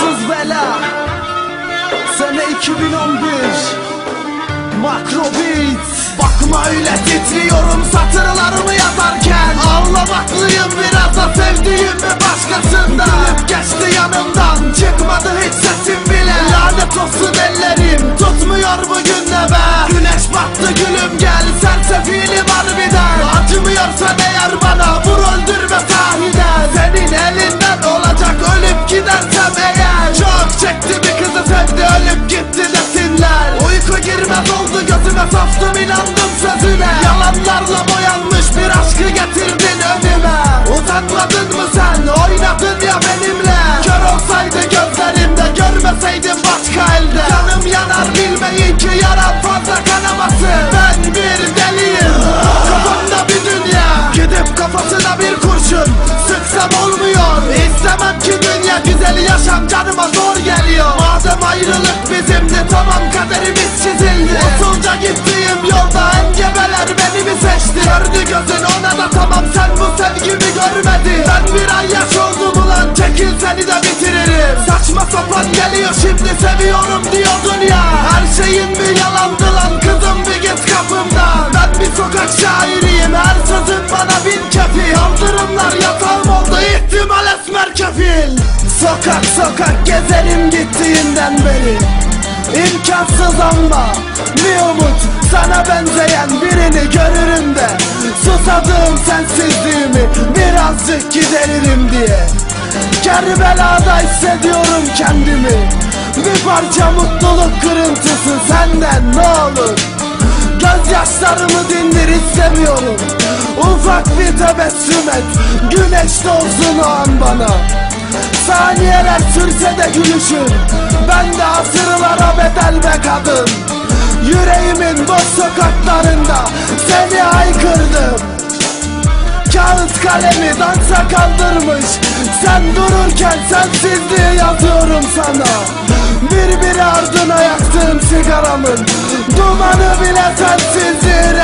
Sonsuz bela. Sene 2011 makro Makrobit. Bakma öyle titriyorum satırlarımı yazarken Ağlamaklıyım biraz da sevdiğim ve başkasında Gülüp geçti yanımdan çıkmadı hiç sesim bile. Lanet olsun ellerim tutmuyor bugün de be Güneş battı gülüm gel sen sefili sastım inandım sözüne. Yalanlarla boyanmış bir aşkı getirdin önüme. Utanmadın mı sen? Oynadın ya benimle. Kör olsaydı gözlerimde görmeseydim başka elde. Canım yanar bilmeyin ki yaran fazla kanamasın Ben bir deliyim. Kafamda bir dünya. Gidip kafasına bir kurşun. Sıksam olmuyor. İstemem ki dünya güzeli yaşam canıma zor geliyor. Madem ayrılık bizimdi tamam kaderimiz çizildi gittiğim yolda engebeler beni mi seçti. Gördü gözün ona da tamam sen bu sevgimi görmedin. Ben bir ay yaş oldum ulan çekil seni de bitiririm. Saçma sapan geliyor şimdi seviyorum diyordun ya Her şeyin bir yalandı lan kızım bir git kapımdan. Ben bir sokak şairiyim her sözüm bana bin kefil Kaldırımlar yatağım oldu ihtimal esmer kefil. Sokak sokak gezerim gittiğinden beri İmkansız ama bir umut sana benzeyen birini görürüm de Susadığım sensizliğimi birazcık gideririm diye. Kerbela'da hissediyorum kendimi. Bir parça mutluluk kırıntısı senden ne olur? Gözyaşlarımı dindir istemiyorum. Ufak bir tebessüm et Güneş doğsun o an bana. Saniyeler sürse de gülüşün Ben de asırlara bedel be kadın. Yüreğimin boş sokaklarında Seni haykırdım. Kağıt kalemi dansa kaldırmış. Sen dururken sensizliği yazıyorum sana. Birbiri ardına yaktığım sigaramın Dumanı bile sensizliği